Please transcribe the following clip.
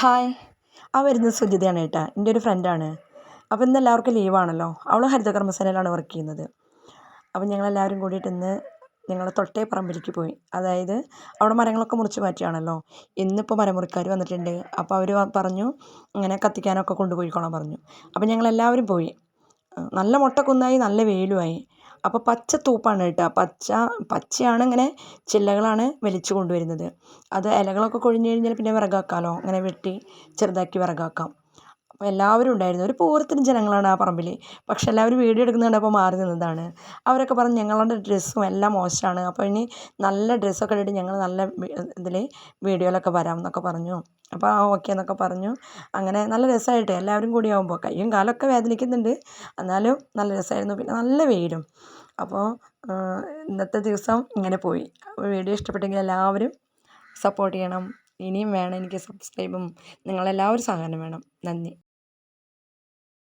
Hi. ആ വരുന്നത് സുജിതയാണ് കേട്ടോ എന്റെ ഒരു ഫ്രണ്ടാണ് അപ്പോൾ ഇന്ന് എല്ലാവർക്കും ലീവാണല്ലോ അവൾ ഹരിത കർമ്മസേനയിലാണ് വർക്ക് ചെയ്യുന്നത്. അപ്പോൾ ഞങ്ങളെല്ലാവരും കൂടിയിട്ട് ഇന്ന് ഞങ്ങൾ തൊട്ടേ പറമ്പിലേക്ക് പോയി. അതായത് അവിടെ മരങ്ങളൊക്കെ മുറിച്ച് മാറ്റിയാണല്ലോ. ഇന്നിപ്പോൾ മരമുറിക്കാർ വന്നിട്ടുണ്ട്. അപ്പോൾ അവർ പറഞ്ഞു ഇങ്ങനെ കത്തിക്കാനൊക്കെ കൊണ്ടുപോയിക്കോളാൻ പറഞ്ഞു. അപ്പോൾ ഞങ്ങളെല്ലാവരും പോയി. നല്ല മുട്ടക്കുന്നായി നല്ല വെയിലുമായി അപ്പോൾ പച്ച തൂപ്പാണ് കേട്ടോ. പച്ച പച്ചയാണ് ഇങ്ങനെ ചില്ലകളാണ് വലിച്ചു കൊണ്ടുവരുന്നത്. അത് ഇലകളൊക്കെ കൊഴിഞ്ഞു കഴിഞ്ഞാൽ പിന്നെ വിറകാക്കാമല്ലോ അങ്ങനെ വെട്ടി ചെറുതാക്കി വിറകാക്കാം. അപ്പോൾ എല്ലാവരും ഉണ്ടായിരുന്നു. ഒരു പൂരത്തിന് ജനങ്ങളാണ് ആ പറമ്പിൽ പക്ഷെ എല്ലാവരും വീഡിയോ എടുക്കുന്നത് കണ്ടപ്പോൾ മാറി നിന്നതാണ്. അവരൊക്കെ പറഞ്ഞു ഞങ്ങളുടെ ഡ്രസ്സും എല്ലാം മോശമാണ്. അപ്പോൾ ഇനി നല്ല ഡ്രസ്സൊക്കെ ഇട്ടിട്ട് ഞങ്ങൾ നല്ല ഇതിൽ വീഡിയോയിലൊക്കെ വരാം എന്നൊക്കെ പറഞ്ഞു. അപ്പോൾ ആ ഓക്കെ എന്നൊക്കെ പറഞ്ഞു. അങ്ങനെ നല്ല രസമായിട്ട് എല്ലാവരും കൂടി ആകുമ്പോൾ കയ്യും കാലൊക്കെ വേദനിക്കുന്നുണ്ട്. എന്നാലും നല്ല രസമായിരുന്നു. പിന്നെ നല്ല വെയിലും. അപ്പോൾ ഇന്നത്തെ ദിവസം ഇങ്ങനെ പോയി. വീഡിയോ ഇഷ്ടപ്പെട്ടെങ്കിൽ എല്ലാവരും സപ്പോർട്ട് ചെയ്യണം. ഇനിയും വേണം എനിക്ക് സബ്സ്ക്രൈബും. നിങ്ങളെല്ലാവരും സഹകരണം വേണം. നന്ദി.